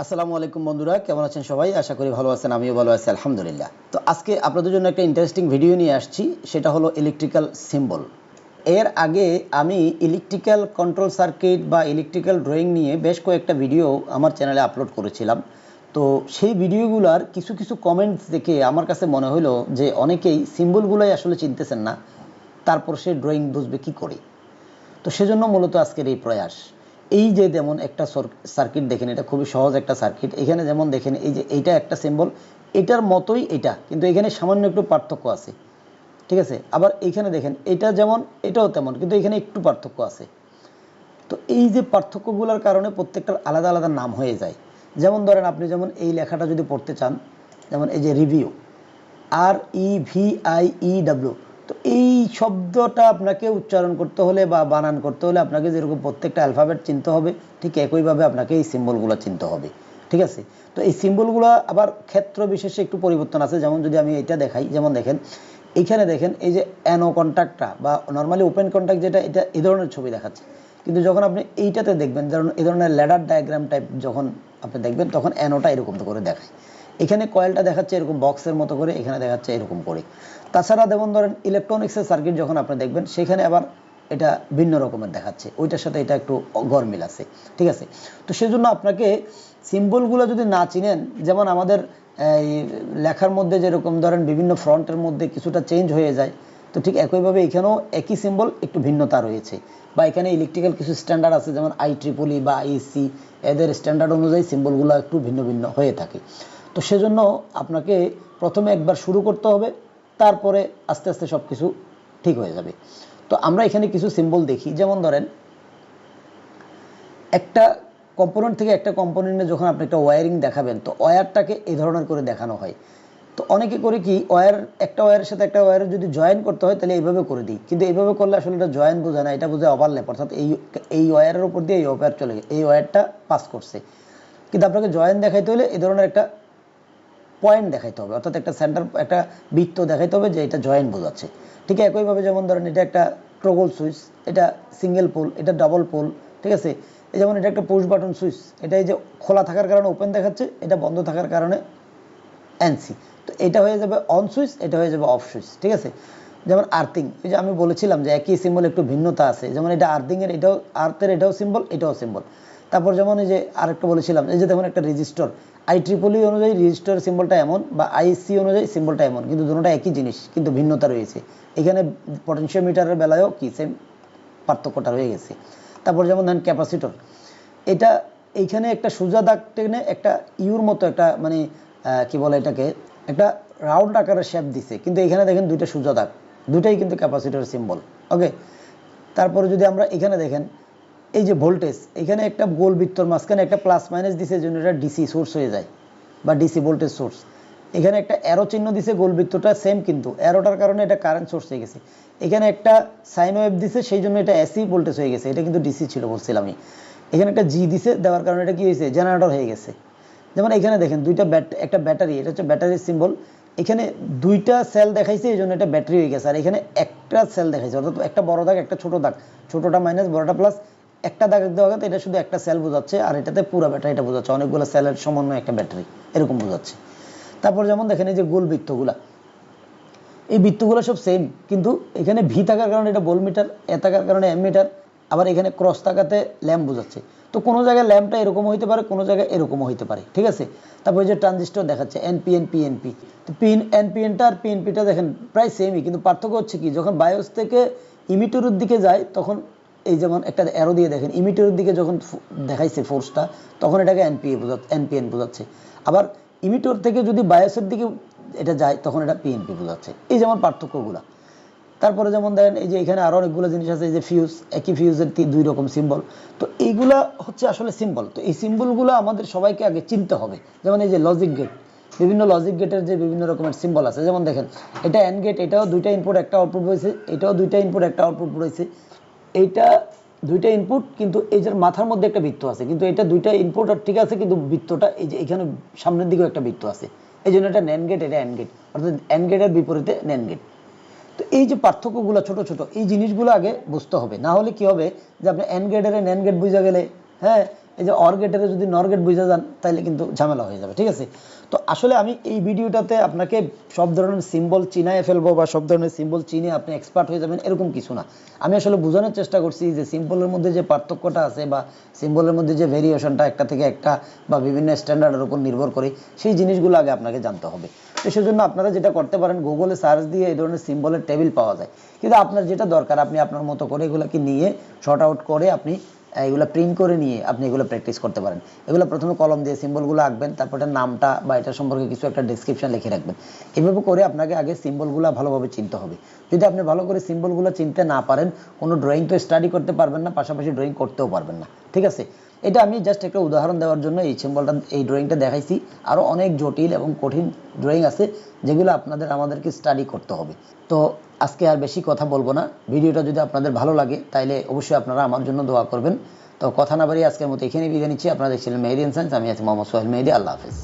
আসসালামু আলাইকুম বন্ধুরা, কেমন আছেন সবাই? আশা করি ভালো আছেন, আমিও ভালো আছি, আলহামদুলিল্লাহ। তো আজকে আপনাদের জন্য একটা ইন্টারেস্টিং ভিডিও নিয়ে আসছি, সেটা হলো ইলেকট্রিক্যাল সিম্বল এর আগে আমি ইলেকট্রিক্যাল কন্ট্রোল সার্কিট বা ইলেকট্রিক্যাল ড্রয়িং নিয়ে বেশ কয়েকটা ভিডিও আমার চ্যানেলে আপলোড করেছিলাম। তো সেই ভিডিওগুলোর কিছু কিছু কমেন্টস দেখে আমার কাছে মনে হলো যে অনেকেই সিম্বলগুলোই আসলে চিনতেছেন না। তারপর সে ড্রয়িং বুঝবে কি করে। তো সেজন্য মূলত আজকের এই প্রয়াস। এই যে যেমন একটা সার্কিট দেখেন, এটা খুবই সহজ একটা সার্কিট এখানে যেমন দেখেন, এই যে এইটা একটা সিম্বল এটার মতোই এটা, কিন্তু এখানে সামান্য একটু পার্থক্য আছে। ঠিক আছে? আবার এইখানে দেখেন, এটা যেমন, এটাও তেমন, কিন্তু এখানে একটু পার্থক্য আছে। তো এই যে পার্থক্যগুলোর কারণে প্রত্যেকটার আলাদা আলাদা নাম হয়ে যায়। যেমন ধরেন, আপনি যেমন এই লেখাটা যদি পড়তে চান, যেমন এই যে review R E V I E W তো এই শব্দটা আপনাকে উচ্চারণ করতে হলে বা বানান করতে হলে আপনাকে যেরকম প্রত্যেকটা অ্যালফাবেট চিনতে হবে, ঠিক একইভাবে আপনাকে এই সিম্বলগুলো চিনতে হবে, ঠিক আছে? তো এই সিম্বলগুলো আবার ক্ষেত্র বিশেষে একটু পরিবর্তন আছে, যেমন যদি আমি এটা দেখাই, যেমন দেখেন, এইখানে দেখেন এই যে অ্যানো কন্ট্যাক্টটা বা নর্মালি ওপেন কন্ট্যাক্ট যেটা, এটা এই ধরনের ছবি দেখাচ্ছে। কিন্তু যখন আপনি এইটাতে দেখবেন যেমন এই ধরনের ল্যাডার ডায়াগ্রাম টাইপ যখন আপনি দেখবেন, তখন অ্যানোটা এরকম করে দেখায়। এখানে কয়েলটা দেখাচ্ছে এরকম বক্সের মতো করে, এখানে দেখাচ্ছে এরকম করে। তাছাড়া যেমন ধরেন ইলেকট্রনিক্সের সার্কিট যখন আপনি দেখবেন, সেখানে আবার এটা ভিন্ন রকমের দেখাচ্ছে। ওইটার সাথে এটা একটু গরমিল আছে, ঠিক আছে? তো সেজন্য আপনাকে সিম্বলগুলো যদি না চিনেন, যেমন আমাদের, এই লেখার মধ্যে যেরকম ধরেন বিভিন্ন ফ্রন্টের মধ্যে কিছুটা চেঞ্জ হয়ে যায়, তো ঠিক একইভাবে এখানেও একই সিম্বল একটু ভিন্নতা রয়েছে। বা এখানে ইলেকট্রিক্যাল কিছু স্ট্যান্ডার্ড আছে, যেমন আই ট্রিপলি বা আইসি এদের স্ট্যান্ডার্ড অনুযায়ী সিম্বলগুলো একটু ভিন্ন ভিন্ন হয়ে থাকে। তো সেজন্য আপনাকে প্রথমে একবার শুরু করতে হবে, তারপরে আস্তে আস্তে সব কিছু ঠিক হয়ে যাবে। তো আমরা এখানে কিছু সিম্বল দেখি, যেমন ধরেন, একটা কম্পোনেন্ট থেকে একটা কম্পোনেন্টে যখন আপনি একটা ওয়ারিং দেখাবেন, তো ওয়ারটাকে এই ধরনের করে দেখানো হয়। তো অনেকে করে কি ওয়ার একটা ওয়ারের সাথে একটা ওয়্যারের যদি জয়েন করতে হয়, তাহলে এইভাবে করে দিই। কিন্তু এইভাবে করলে আসলে এটা জয়েন বোঝে না, এটা বোঝে ওভারল্যাপ অর্থাৎ এই এই ওয়ারের উপর দিয়ে এই ওয়্যার চলে গেছে, এই ওয়্যারটা পাস করছে। কিন্তু আপনাকে জয়েন দেখাইতে হলে এই ধরনের একটা পয়েন্ট দেখাইতে হবে। অর্থাৎ একটা সেন্টার একটা বৃত্ত দেখাইতে হবে যে এটা জয়েন্ট বোঝাচ্ছে ঠিক একইভাবে যেমন ধরেন এটা একটা ট্রগল সুইচ এটা সিঙ্গেল পোল এটা ডাবল পোল ঠিক আছে? এই যেমন এটা একটা পুশ বাটন সুইচ এটা এই যে খোলা থাকার কারণে ওপেন দেখাচ্ছে, এটা বন্ধ থাকার কারণে এনসি তো এটা হয়ে যাবে অন সুইচ এটা হয়ে যাবে অফ সুইচ ঠিক আছে? যেমন আর্থিং এই যে আমি বলেছিলাম যে একই সিম্বল একটু ভিন্নতা আছে। যেমন এটা আর্থিংয়ের এটাও আর্থের এটাও সিম্বল এটাও সিম্বল তারপর যেমন এই যে আরেকটা বলেছিলাম, এই যে দেখুন একটা রেজিস্টর আই ট্রিপলি অনুযায়ী রেজিস্টার সিম্বলটা এমন বা আইসি অনুযায়ী সিম্বলটা এমন, কিন্তু দুটোটা একই জিনিস, কিন্তু ভিন্নতা রয়েছে। এখানে পটেনশিওমিটারের বেলায়ও কি সেম পার্থক্যটা রয়ে গেছে। তারপর যেমন ধরেন ক্যাপাসিটর এটা এইখানে একটা সোজা দাগ টেনে একটা ইউর মতো একটা মানে কি বলে এটাকে, একটা রাউন্ড আকারের শেপ দিছে, কিন্তু এখানে দেখেন দুইটা সোজা দাগ দুটাই কিন্তু ক্যাপাসিটর সিম্বল ওকে তারপরে যদি আমরা এখানে দেখেন এই যে ভোল্টেজ এখানে একটা গোল বৃত্তর মাঝখানে একটা প্লাস মাইনাস দিছে জন্য এটা ডিসি সোর্স হয়ে যায়, বা ডিসি ভোল্টেজ সোর্স এখানে একটা অ্যারো চিহ্ন দিছে গোল বৃত্তটা সেম কিন্তু অ্যারোটার কারণে এটা কারেন্ট সোর্স হয়ে গেছে। এখানে একটা সাইন ওয়েভ দিছে, সেই জন্য এটা এসি ভোল্টেজ হয়ে গেছে, এটা কিন্তু ডিসি ছিল বলছিলাম আমি। এখানে একটা জি দিছে, দেওয়ার কারণে এটা কি হয়েছে? জেনারেটর হয়ে গেছে। যেমন এখানে দেখেন, দুইটা ব্যাট একটা ব্যাটারি এটা হচ্ছে ব্যাটারির সিম্বল এখানে দুইটা সেল দেখাইছে, এই জন্য এটা ব্যাটারি হয়ে গেছে। আর এখানে একটা সেল দেখাইছে, অর্থাৎ একটা বড় দাগ, একটা ছোট দাগ। ছোটটা মাইনাস বড়টা প্লাস একটা দাগ দেওয়া এটা শুধু একটা সেল বোঝাচ্ছে, আর এটাতে পুরো ব্যাটারিটা বোঝাচ্ছে। অনেকগুলো সেলের সমন্বয় একটা ব্যাটারি এরকম বোঝাচ্ছে। তারপর যেমন দেখেন এই যে গোল বৃত্তগুলা। এই বৃত্তগুলো সব সেম কিন্তু এখানে ভি থাকার কারণে এটা বল মিটার এ থাকার কারণে এম মিটার আবার এখানে ক্রস থাকাতে ল্যাম্প বোঝাচ্ছে। তো কোনো জায়গায় ল্যাম্পটা এরকম হইতে পারে, কোনো জায়গায় এরকমও হইতে পারে, ঠিক আছে? তারপর যে ট্রানজিস্টর দেখাচ্ছে এনপিএন পিএনপি তো পিন এনপিএনটা আর পিএনপিটা দেখেন প্রায় সেমই কিন্তু পার্থক্য হচ্ছে কি, যখন বায়োস থেকে ইমিটরের দিকে যায়, তখন এই যেমন একটা অ্যারো দিয়ে দেখেন ইমিটরের দিকে যখন দেখাইছে ফোর্সটা তখন এটাকে এনপিএ বোঝাচ্ছে এনপিএন বোঝাচ্ছে। আবার ইমিটর থেকে যদি বায়োসের দিকে এটা যায়, তখন এটা পিএনপি বোঝাচ্ছে। এই যেমন পার্থক্যগুলা। তারপরে যেমন দেখেন, এই যে এখানে আরও অনেকগুলো জিনিস আছে, এই যে ফিউজ একই ফিউজের দুই রকম সিম্বল তো এইগুলা হচ্ছে আসলে সিম্বল তো এই সিম্বলগুলো আমাদের সবাইকে আগে চিনতে হবে। যেমন এই যে লজিক গেট বিভিন্ন লজিক গেটের যে বিভিন্ন রকমের সিম্বল আছে। যেমন দেখেন, এটা এন গেট এটাও দুইটা ইনপুট একটা আউটপুট রয়েছে, এটাও দুইটা ইনপুট একটা আউটপুট রয়েছে। এইটা দুইটা ইনপুট কিন্তু এই যে মাথার মধ্যে একটা বৃত্ত আছে, কিন্তু এটা দুইটা ইনপুট ঠিক আছে, কিন্তু বৃত্তটা এই যে এখানে সামনের দিকেও একটা বৃত্ত আছে। এই জন্য এটা ন্যান গেট এটা অ্যান্ড গেট অর্থাৎ অ্যান্ড গেটের বিপরীতে ন্যান গেট তো এই যে পার্থক্যগুলো, ছোট ছোট, এই জিনিসগুলো আগে বুঝতে হবে, না হলে কি হবে যে আপনি অ্যান্ড গেটের এন গেট বুঝা গেলে হ্যাঁ এই যে অর গেটের যদি নর গেট বুঝা যান তাহলে কিন্তু ঝামেলা হয়ে যাবে, ঠিক আছে? তো আসলে আমি এই ভিডিওটাতে আপনাকে সব ধরনের সিম্বল চিনায় ফেলব বা সব ধরনের সিম্বল চিনে আপনি এক্সপার্ট হয়ে যাবেন, এরকম কিছু না। আমি আসলে বোঝানোর চেষ্টা করছি যে সিম্বলের মধ্যে যে পার্থক্যটা আছে বা সিম্বলের মধ্যে যে ভেরিয়েশনটা একটা থেকে একটা বা বিভিন্ন স্ট্যান্ডার্ডের উপর নির্ভর করে, সেই জিনিসগুলো আগে আপনাকে জানতে হবে। তো সেজন্য আপনারা যেটা করতে পারেন গুগলে সার্চ দিয়ে এই ধরনের সিম্বলের টেবিল পাওয়া যায়। কিন্তু আপনার যেটা দরকার, আপনি আপনার মতো করে এগুলোকে নিয়ে শর্ট আউট করে আপনি এগুলো প্রিন্ট করে নিয়ে আপনি এগুলো প্র্যাকটিস করতে পারেন। এগুলো প্রথমে কলম দিয়ে সিম্বলগুলো আঁকবেন, তারপর এটার নামটা বা এটা সম্পর্কে কিছু একটা ডেসক্রিপশন লিখে রাখবেন। এভাবে করে আপনাকে আগে সিম্বলগুলো ভালোভাবে চিনতে হবে। যদি আপনি ভালো করে সিম্বলগুলো চিনতে না পারেন, কোনো ড্রয়িং তো স্টাডি করতে পারবেন না, পাশাপাশি ড্রয়িং করতেও পারবেন না। ঠিক আছে? এটা আমি জাস্ট একটা উদাহরণ দেওয়ার জন্য এই সিম্বলটা এই ড্রয়িংটা দেখাইছি। আরও অনেক জটিল এবং কঠিন ড্রয়িং আছে, যেগুলো আপনাদের আমাদেরকে স্টাডি করতে হবে। তো আজকে আর বেশি কথা বলব না। ভিডিওটা যদি আপনাদের ভালো লাগে, তাইলে অবশ্যই আপনারা আমার জন্য দোয়া করবেন। তো কথা না বাড়িয়ে আজকের মতো এখানে বিদায় নিচ্ছি। আপনাদের দেখছিলেন মেহেদি সায়েন্স আমি আছি মোহাম্মদ সোহেল মেহেদি। আল্লাহ হাফিজ।